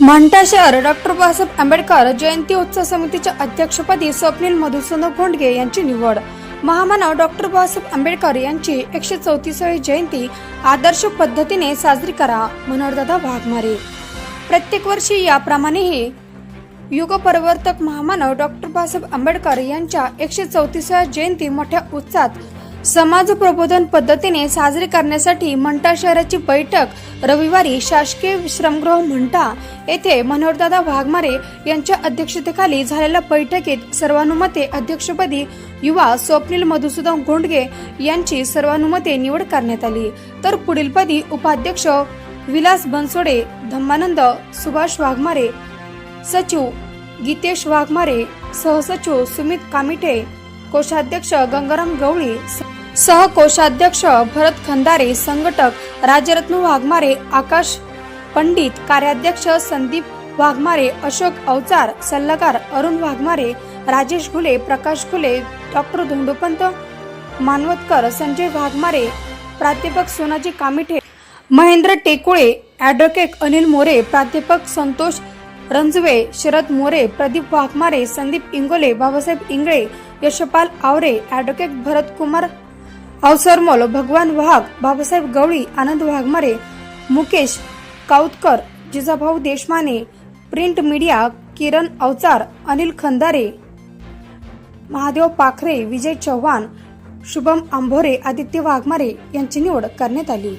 मंठा शहर डॉक्टर बाबासाहेब आंबेडकर जयंती उत्सव समितीच्या अध्यक्षपदी स्वप्नील मधुसूदन घोंडगे यांची निवड. महामानव डॉक्टर बाबासाहेब आंबेडकर यांची एकशे चौतीसावी जयंती आदर्श पद्धतीने साजरी करा मनोहरदादा वाघमारे. प्रत्येक वर्षी याप्रमाणेही युगपरिवर्तक महामानव डॉक्टर बाबासाहेब आंबेडकर यांच्या एकशे चौतीसाव्या जयंती मोठ्या उत्साहात समाज प्रबोधन पद्धतीने साजरी करण्यासाठी मंठा शहराची बैठक रविवारी शासकीय विश्रामगृह मंठा येथे मनोहरदादा वाघमारे यांच्या अध्यक्षतेखाली झालेल्या बैठकीत सर्वानुमते अध्यक्षपदी युवा स्वप्नील मधुसूदन गोंडगे यांची सर्वानुमते निवड करण्यात आली. तर पुढीलपदी उपाध्यक्ष विलास बनसोडे धम्मानंद सुभाष वाघमारे सचिव गीतेश वाघमारे सहसचिव सुमित कामिठे कोषाध्यक्ष गंगाराम गवळी सहकोषाध्यक्ष भरत खंदारे संघटक राजरत्न वाघमारे आकाश पंडित कार्याध्यक्ष संदीप वाघमारे अशोक अवचार सल्लागार अरुण वाघमारे राजेश घुले प्रकाश घुले डॉक्टर धोंडोपंत मानवतकर संजय वाघमारे प्राध्यापक सोनाजी कामिठे महेंद्र टेकुळे ॲडव्होकेट अनिल मोरे प्राध्यापक Santosh Ranjave Sharad More Pradeep Waghmare Sandeep Ingole Babasaheb Ingale Yashpal Aware advocate Bharat Kumar Awasarmol Bhagwan Wagh Babasaheb Gawali Anand Waghmare Mukesh Kautkar Jijabhau Deshmane print media Kiran Avchar Anil Khandare Mahadev Pakhare Vijay Chavan Shubham Ambhore Aditya Waghmare यांची निवड करण्यात आली.